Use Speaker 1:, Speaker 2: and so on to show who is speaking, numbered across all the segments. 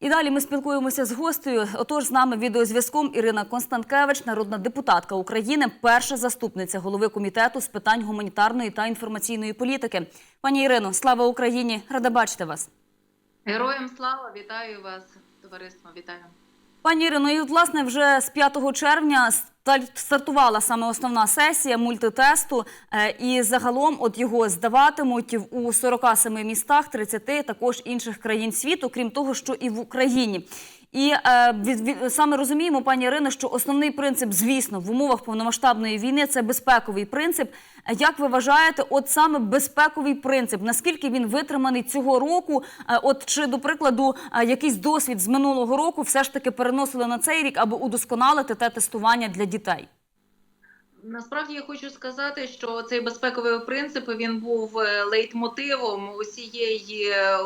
Speaker 1: І далі ми спілкуємося з гостею. Отож, з нами відеозв'язком Ірина Констанкевич, народна депутатка України, перша заступниця голови комітету з питань гуманітарної та інформаційної політики. Пані Ірино, слава Україні! Рада бачити вас.
Speaker 2: Героям слава, вітаю вас, товариство, вітаю.
Speaker 1: Пані Ірино, і власне вже з 5 червня ста- стартувала саме основна сесія мультитесту, е, і загалом от його здаватимуть у 47 містах, 30 також інших країн світу, крім того, що і в Україні. І е, від, від, саме розуміємо, пані Ірино, що основний принцип, звісно, в умовах повномасштабної війни це безпековий принцип. Е, Як ви вважаєте, от саме безпековий принцип, наскільки він витриманий цього року? Е, От чи до прикладу е, якийсь досвід з минулого року все ж таки переносили на цей рік, аби удосконалити те тестування для дітей?
Speaker 2: Насправді я хочу сказати, що цей безпековий принцип він був е, лейтмотивом усієї е,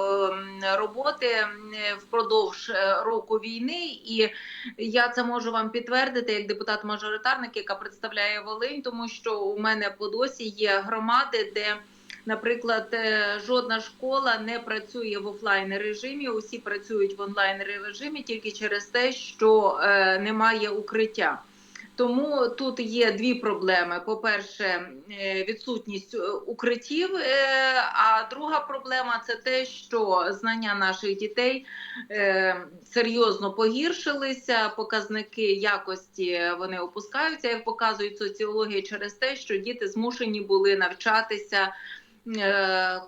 Speaker 2: роботи впродовж е, року війни, і я це можу вам підтвердити як депутат-мажоритарник, яка представляє Волинь, тому що у мене по досі є громади, де Наприклад, жодна школа не працює в офлайн режимі, усі працюють в онлайн режимі тільки через те, що немає укриття. Тому тут є дві проблеми: по-перше, е, відсутність е, укриттів. е, А друга проблема це те, що знання наших дітей серйозно погіршилися. Показники якості вони опускаються, як показують соціології, через те, що діти змушені були навчатися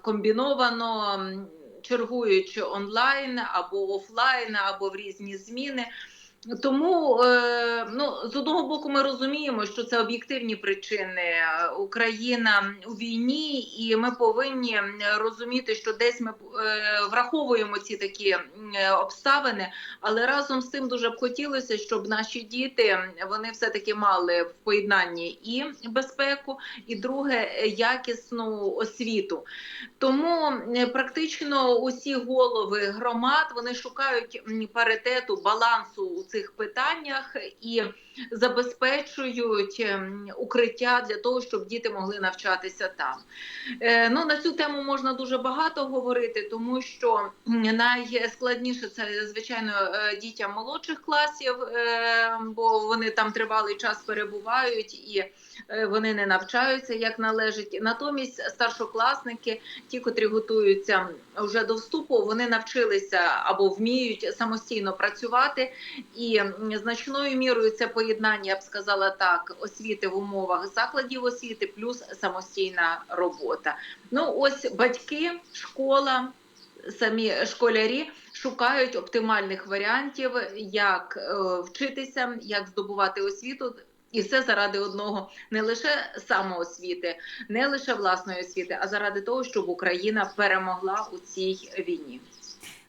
Speaker 2: комбіновано. Чергуючи онлайн або офлайн, або в різні зміни. Тому е, ну з одного боку ми розуміємо, що це об'єктивні причини. Україна у війні, і ми повинні розуміти, що десь ми е, враховуємо ці такі обставини. Але разом з тим дуже б хотілося, щоб наші діти вони все таки мали в поєднанні і безпеку, і друге якісну освіту. Тому е, практично усі голови громад вони шукають паритету балансу у цих питаннях і забезпечують ем, укриття для того, щоб діти могли навчатися там. Е, Ну на цю тему можна дуже багато говорити, тому що найскладніше це звичайно е, дітям молодших класів, е, бо вони там тривалий час перебувають і вони не навчаються як належить. Натомість старшокласники, ті, котрі готуються вже до вступу, вони навчилися або вміють самостійно працювати, і значною мірою це поєднання, я б сказала так, освіти в умовах закладів освіти, плюс самостійна робота. Ну ось батьки, школа, самі школярі шукають оптимальних варіантів, як е, вчитися, як здобувати освіту. І все заради одного не лише самоосвіти, не лише власної освіти, а заради того, щоб Україна перемогла у цій війні.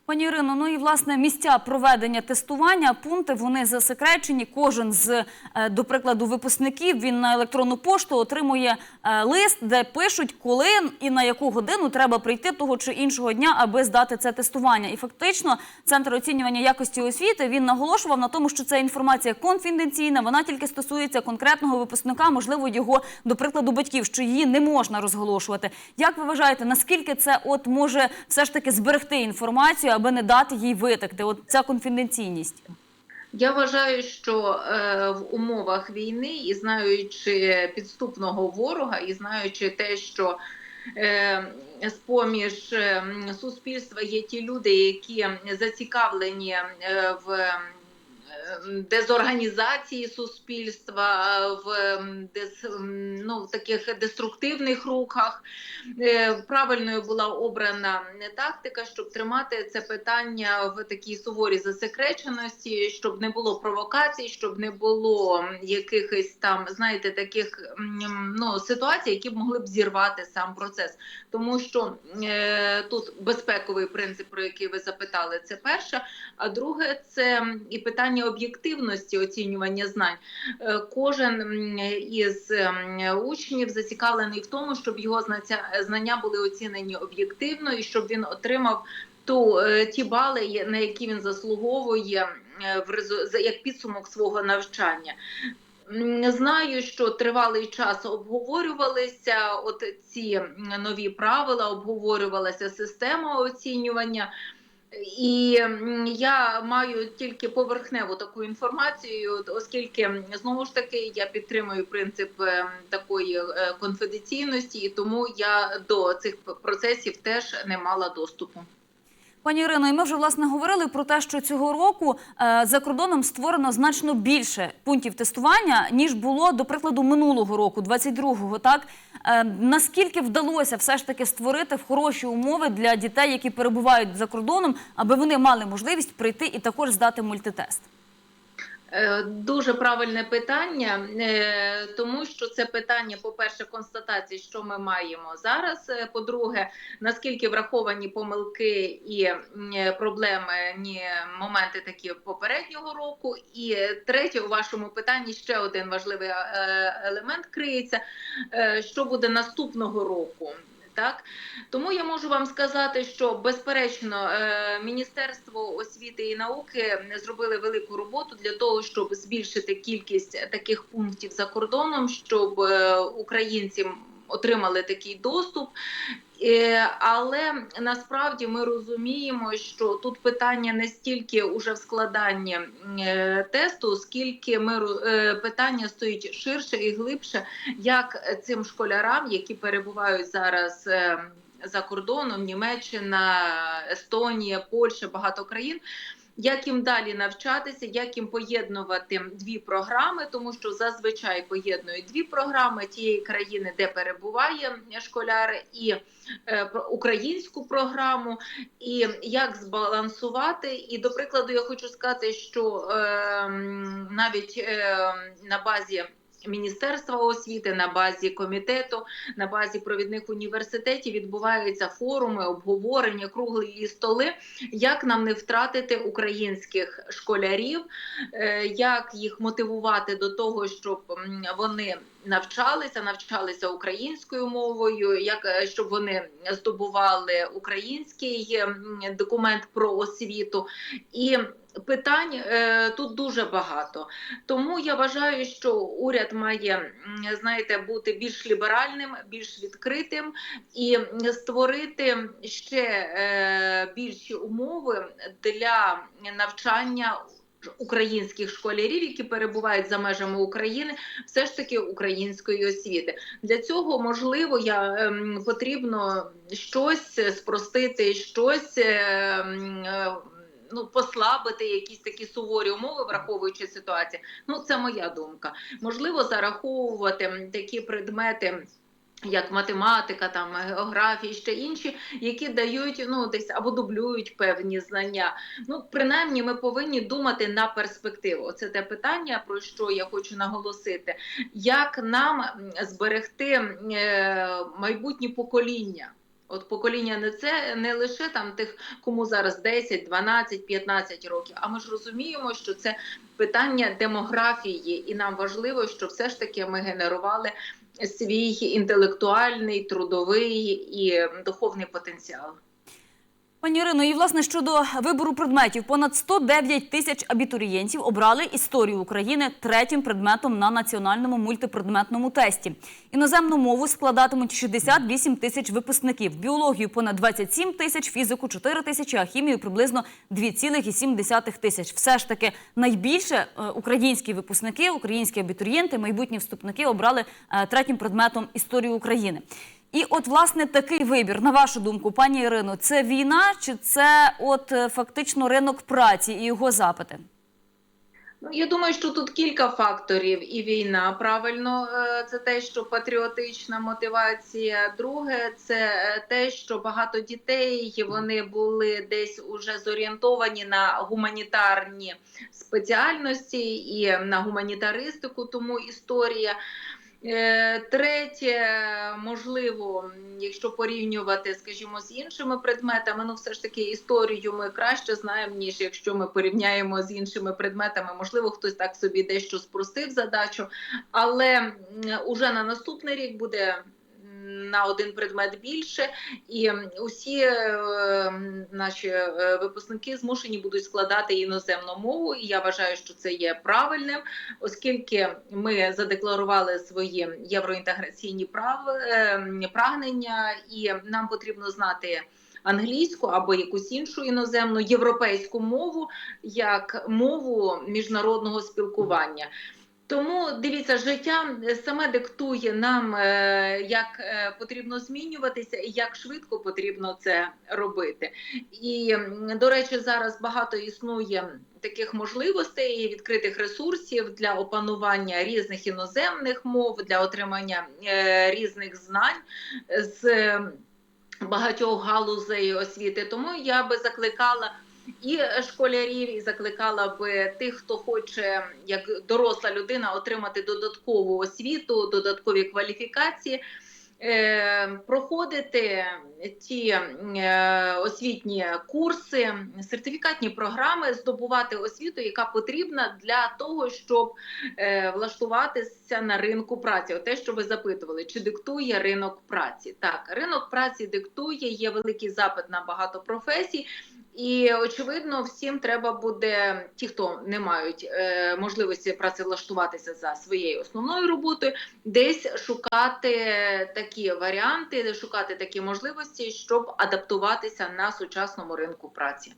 Speaker 1: Пані Ірино, ну і власне місця проведення тестування, пункти вони засекречені. Кожен з, е, до прикладу, випускників він на електронну пошту отримує е, лист, де пишуть, коли і на яку годину треба прийти того чи іншого дня, аби здати це тестування. І фактично, центр оцінювання якості освіти він наголошував на тому, що ця інформація конфіденційна, вона тільки стосується конкретного випускника, можливо, його, до прикладу, батьків, що її не можна розголошувати. Як ви вважаєте, наскільки це от може все ж таки зберегти інформацію, аби не дати їй витекти? От ця конфіденційність.
Speaker 2: Я вважаю, що е, в умовах війни, і знаючи підступного ворога, і знаючи те, що е, з-поміж е, суспільства є ті люди, які зацікавлені е, в дезорганізації суспільства, в дез, ну, в таких деструктивних рухах. Е, Правильною була обрана тактика, щоб тримати це питання в такій суворій засекреченості, щоб не було провокацій, щоб не було якихось там, знаєте, таких ну, ситуацій, які б могли б зірвати сам процес. Тому що е, тут безпековий принцип, про який ви запитали, це перше. А друге, це і питання об'єктивності оцінювання знань. Е, Кожен із учнів зацікавлений в тому, щоб його знання були оцінені об'єктивно і щоб він отримав ту е, ті бали, на які він заслуговує е, як підсумок свого навчання. Знаю, що тривалий час обговорювалися от ці нові правила, обговорювалася система оцінювання. І я маю тільки поверхневу таку інформацію, оскільки знову ж таки я підтримую принцип е, такої е, конфіденційності, і тому я до цих процесів теж не мала доступу.
Speaker 1: Пані Ірино, і ми вже власне говорили про те, що цього року е, за кордоном створено значно більше пунктів тестування ніж було до прикладу минулого року, 22-го. Так е, наскільки вдалося все ж таки створити хороші умови для дітей, які перебувають за кордоном, аби вони мали можливість прийти і також здати мультитест?
Speaker 2: Е, Дуже правильне питання, е, тому що це питання, по-перше, констатації, що ми маємо зараз. Е, По-друге, наскільки враховані помилки і м, проблеми, ні моменти такі попереднього року. І третє, у вашому питанні ще один важливий елемент криється: що буде наступного року. Так, тому я можу вам сказати, що безперечно е, Міністерство освіти і науки зробили велику роботу для того, щоб збільшити кількість таких пунктів за кордоном, щоб е, українці отримали такий доступ. Е, Але насправді ми розуміємо, що тут питання не стільки уже в складанні е, тесту, скільки ми е, питання стоїть ширше і глибше, як цим школярам, які перебувають зараз за кордоном, Німеччина, Естонія, Польща, багато країн. Як їм далі навчатися, як їм поєднувати дві програми, тому що зазвичай поєднують дві програми тієї країни, де перебуває школяр, і е, українську програму, і як збалансувати. І до прикладу, я хочу сказати, що е, навіть е, на базі. Міністерства освіти на базі комітету, на базі провідних університетів відбуваються форуми, обговорення, круглі столи. Як нам не втратити українських школярів, е, як їх мотивувати до того, щоб вони навчалися, навчалися українською мовою, як е, щоб вони здобували український документ про освіту і. Питань е, тут дуже багато, тому я вважаю, що уряд має знаєте бути більш ліберальним, більш відкритим і створити ще е, більші умови для навчання українських школярів, які перебувають за межами України, все ж таки української освіти. Для цього можливо я ем, потрібно щось спростити, щось. Ну, послабити якісь такі суворі умови, враховуючи ситуацію. Ну, це моя думка. Можливо, зараховувати такі предмети. Як математика, там географія, ще інші, які дають ну десь або дублюють певні знання. Ну, принаймні, ми повинні думати на перспективу. Це те питання, про що я хочу наголосити, як нам зберегти е, майбутні покоління. От покоління не це не лише там тих, кому зараз 10, 12, 15 років. А ми ж розуміємо, що це питання демографії, і нам важливо, що все ж таки ми генерували свій інтелектуальний, трудовий і духовний потенціал.
Speaker 1: Пані Ірино, і власне щодо вибору предметів, понад 109 тисяч абітурієнтів обрали історію України третім предметом на національному мультипредметному тесті. Іноземну мову складатимуть 68 тисяч випускників, біологію понад 27 тисяч, фізику 4 тисячі, а хімію приблизно 2,7 тисяч. Все ж таки найбільше е, українські випускники, українські абітурієнти, майбутні вступники обрали е, третім предметом історію України. І от власне такий вибір, на вашу думку, пані Ірино, це війна чи це от е, фактично ринок праці і його запити?
Speaker 2: Ну, я думаю, що тут кілька факторів, і війна правильно, е, це те, що патріотична мотивація. Друге, це е, те, що багато дітей вони були десь уже зорієнтовані на гуманітарні спеціальності і на гуманітаристику, тому історія. Е, Третє, можливо, якщо порівнювати, скажімо, з іншими предметами, ну все ж таки історію ми краще знаємо, ніж якщо ми порівняємо з іншими предметами. Можливо, хтось так собі дещо спростив задачу, але уже на наступний рік буде. На один предмет більше, і усі е, наші е, випускники змушені будуть складати іноземну мову. І я вважаю, що це є правильним, оскільки ми задекларували свої євроінтеграційні е, прагнення, і нам потрібно знати англійську або якусь іншу іноземну європейську мову як мову міжнародного спілкування. Тому дивіться, життя саме диктує нам, е, як е, потрібно змінюватися і як швидко потрібно це робити. І до речі, зараз багато існує таких можливостей і відкритих ресурсів для опанування різних іноземних мов, для отримання е, різних знань з е, багатьох галузей освіти. Тому я би закликала і школярів, і закликала би тих, хто хоче, як доросла людина, отримати додаткову освіту, додаткові кваліфікації. е, Проходити ті е, освітні курси, сертифікатні програми, здобувати освіту, яка потрібна для того, щоб е, влаштуватися на ринку праці. Те, що ви запитували, чи диктує ринок праці? Так, ринок праці диктує, є великий запит на багато професій. І очевидно, всім треба буде ті, хто не мають е, можливості працевлаштуватися за своєю основною роботою, десь шукати такі варіанти, шукати такі можливості, щоб адаптуватися на сучасному ринку праці.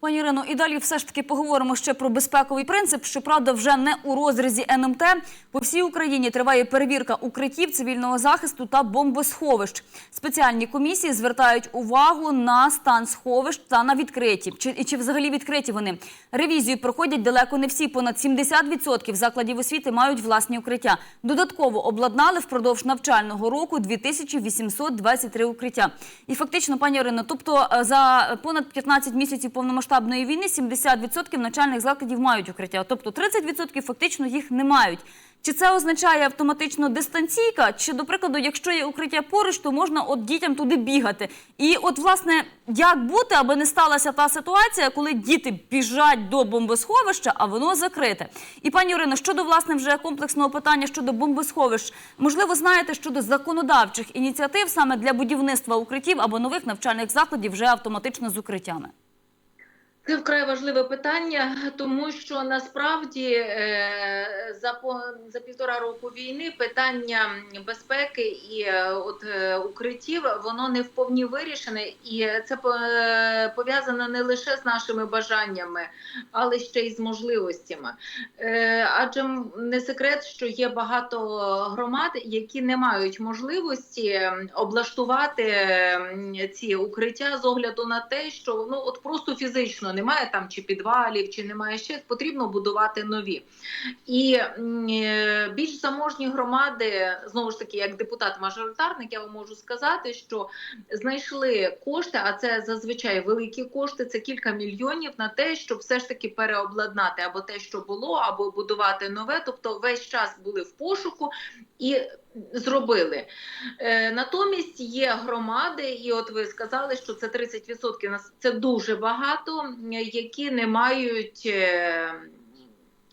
Speaker 1: Пані Ірино, і далі все ж таки поговоримо ще про безпековий принцип. Щоправда, вже не у розрізі НМТ. По всій Україні триває перевірка укриттів цивільного захисту та бомбосховищ. Спеціальні комісії звертають увагу на стан сховищ та на відкриті. Чи чи взагалі відкриті вони? Ревізію проходять далеко не всі. Понад 70% закладів освіти мають власні укриття. Додатково обладнали впродовж навчального року 2823 укриття. І фактично, пані Ірино, тобто е, за понад 15 місяців повномасштабної війни 70% навчальних закладів мають укриття, тобто 30% фактично їх не мають. Чи це означає автоматично дистанційка? Чи, до прикладу, якщо є укриття поруч, то можна от дітям туди бігати? І от, власне, як бути, аби не сталася та ситуація, коли діти біжать до бомбосховища, а воно закрите? І пані Ірино, щодо власне вже комплексного питання щодо бомбосховищ, можливо, знаєте щодо законодавчих ініціатив саме для будівництва укриттів або нових навчальних закладів вже автоматично з укриттями?
Speaker 2: Це вкрай важливе питання, тому що насправді е, за за півтора року війни питання безпеки і е, от е, укриттів воно не вповні вирішене, і це по- пов'язано не лише з нашими бажаннями, але ще й з можливостями. Адже не секрет, що є багато громад, які не мають можливості облаштувати ці укриття з огляду на те, що ну от просто фізично немає там чи підвалів, чи немає ще потрібно будувати нові. І е, більш заможні громади, знову ж таки, як депутат-мажоритарник, я вам можу сказати, що знайшли кошти, а це зазвичай великі кошти, це кілька мільйонів на те, щоб все ж таки переобладнати або те, що було, або будувати нове. Тобто весь час були в пошуку і зробили. Е, натомість є громади, і от ви сказали, що це 30%, нас- це дуже багато, які не мають. е,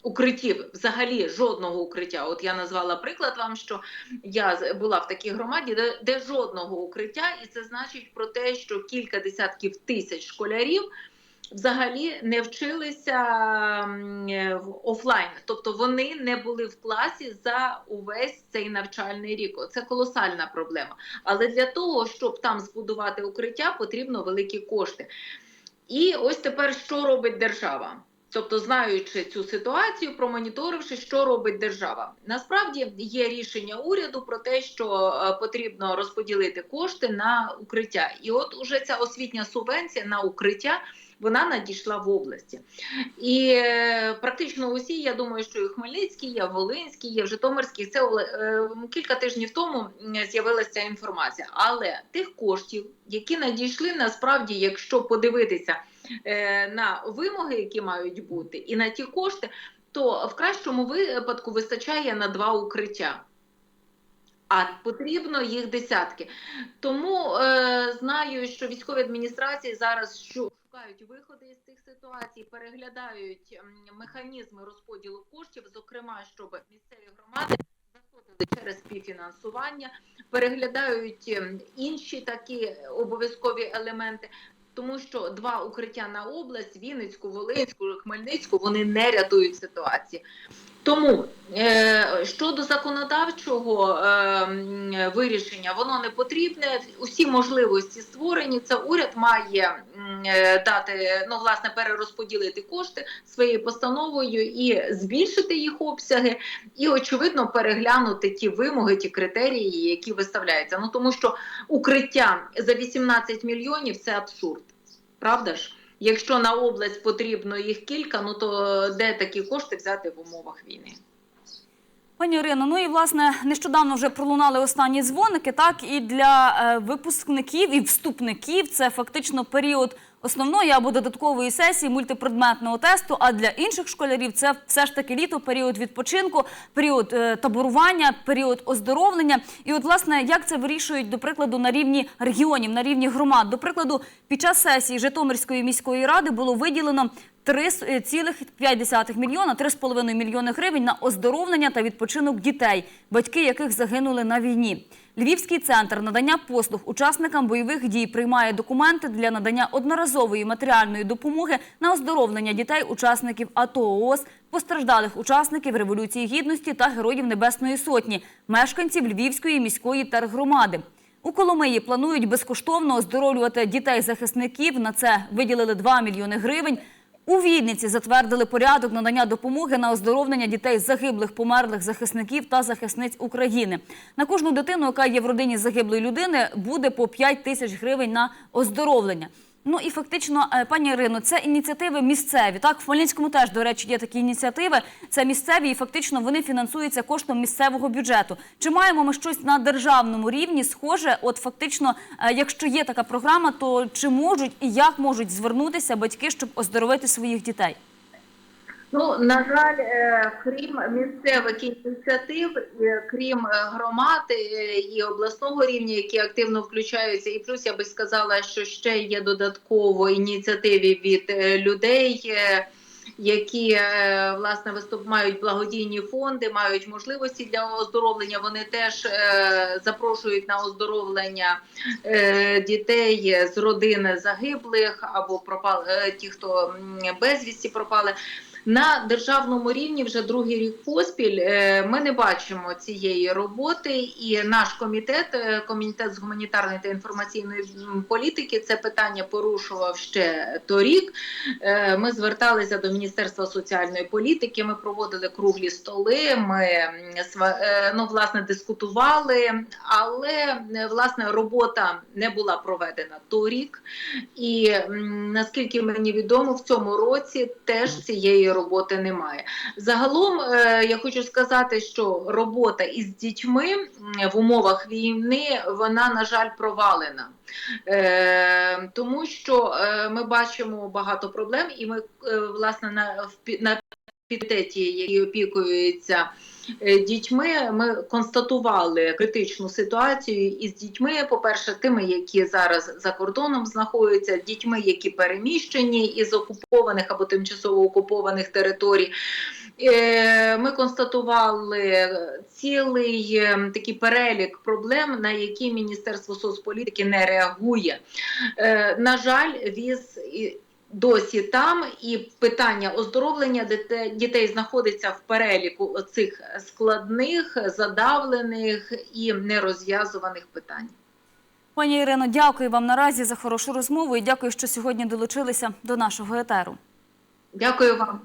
Speaker 2: Укриттів взагалі жодного укриття. От я назвала приклад вам, що я була в такій громаді, де, де жодного укриття, і це значить про те, що кілька десятків тисяч школярів взагалі не вчилися е, в офлайн, тобто вони не були в класі за увесь цей навчальний рік. Це колосальна проблема. Але для того, щоб там збудувати укриття, потрібно великі кошти. І ось тепер що робить держава? Тобто, знаючи цю ситуацію, промоніторивши, що робить держава, насправді є рішення уряду про те, що е, потрібно розподілити кошти на укриття. І от уже ця освітня субвенція на укриття вона надійшла в області. І е, практично усі, я думаю, що і в Хмельницькій, є в Волинській, є в Житомирській. Це е, кілька тижнів тому з'явилася інформація. Але тих коштів, які надійшли, насправді, якщо подивитися е, на вимоги, які мають бути, і на ті кошти, то в кращому випадку вистачає на два укриття. А потрібно їх десятки. Тому е, знаю, що військові адміністрації зараз шукають виходи із цих ситуацій, переглядають механізми розподілу коштів, зокрема, щоб місцеві громади заходили через співфінансування, переглядають інші такі обов'язкові елементи. Тому що два укриття на область Вінницьку, Волинську, Хмельницьку вони не рятують ситуації. Тому е, щодо законодавчого е, вирішення, воно не потрібне. Усі можливості створені. Це уряд має е, дати, ну власне, перерозподілити кошти своєю постановою і збільшити їх обсяги, і очевидно переглянути ті вимоги, ті критерії, які виставляються. Ну тому що укриття за 18 мільйонів це абсурд, правда ж? Якщо на область потрібно їх кілька, ну то де такі кошти взяти в умовах війни?
Speaker 1: Пані Ірино, ну і власне нещодавно вже пролунали останні дзвоники. Так і для е, випускників і вступників це фактично період основної або додаткової сесії мультипредметного тесту. А для інших школярів це все ж таки літо, період відпочинку, період е, таборування, період оздоровлення. І от власне як це вирішують до прикладу на рівні регіонів, на рівні громад. До прикладу, під час сесії Житомирської міської ради було виділено 3,5 мільйона, 3,5 мільйони гривень на оздоровлення та відпочинок дітей, батьки яких загинули на війні. Львівський центр надання послуг учасникам бойових дій приймає документи для надання одноразової матеріальної допомоги на оздоровлення дітей, учасників АТО ООС, постраждалих учасників Революції Гідності та Героїв Небесної Сотні, мешканців Львівської міської тергромади. У Коломиї планують безкоштовно оздоровлювати дітей-захисників. На це виділили 2 мільйони гривень. У Вінниці затвердили порядок надання допомоги на оздоровлення дітей загиблих, померлих захисників та захисниць України. На кожну дитину, яка є в родині загиблої людини, буде по 5 тисяч гривень на оздоровлення. Ну і фактично, е, пані Ірино, це ініціативи місцеві. Так, в Хмельницькому теж, до речі, є такі ініціативи. Це місцеві, і фактично вони фінансуються коштом місцевого бюджету. Чи маємо ми щось на державному рівні схоже? От фактично, е, якщо є така програма, то чи можуть і як можуть звернутися батьки, щоб оздоровити своїх дітей?
Speaker 2: Ну на жаль, е, крім місцевих ініціатив, крім е, громад е, і обласного рівня, які активно включаються, і плюс я би сказала, що ще є додатково ініціативи від людей. Які власне виступ мають благодійні фонди, мають можливості для оздоровлення. Вони теж запрошують на оздоровлення дітей з родин загиблих або пропали ті, хто безвісті пропали. На державному рівні вже другий рік поспіль е, ми не бачимо цієї роботи, і наш комітет, е, комітет з гуманітарної та інформаційної політики, це питання порушував ще торік. Е, Ми зверталися до Міністерства соціальної політики. Ми проводили круглі столи. Ми ну, власне дискутували, але власне робота не була проведена торік. І наскільки мені відомо, в цьому році теж цієї роботи немає. Загалом е, я хочу сказати, що робота із дітьми в умовах війни вона на жаль провалена. Е, тому що е, ми бачимо багато проблем, і ми власне на на підтеті, які опікуються дітьми, ми констатували критичну ситуацію із дітьми. По-перше, тими, які зараз за кордоном знаходяться, дітьми, які переміщені із окупованих або тимчасово окупованих територій. Е, Ми констатували цілий е, такий перелік проблем, на які Міністерство соцполітики не реагує. Е, На жаль, віз досі там, і питання оздоровлення дітей, знаходиться в переліку цих складних, задавлених і нерозв'язуваних питань.
Speaker 1: Пані Ірино, дякую вам наразі за хорошу розмову і дякую, що сьогодні долучилися до нашого етеру.
Speaker 2: Дякую вам.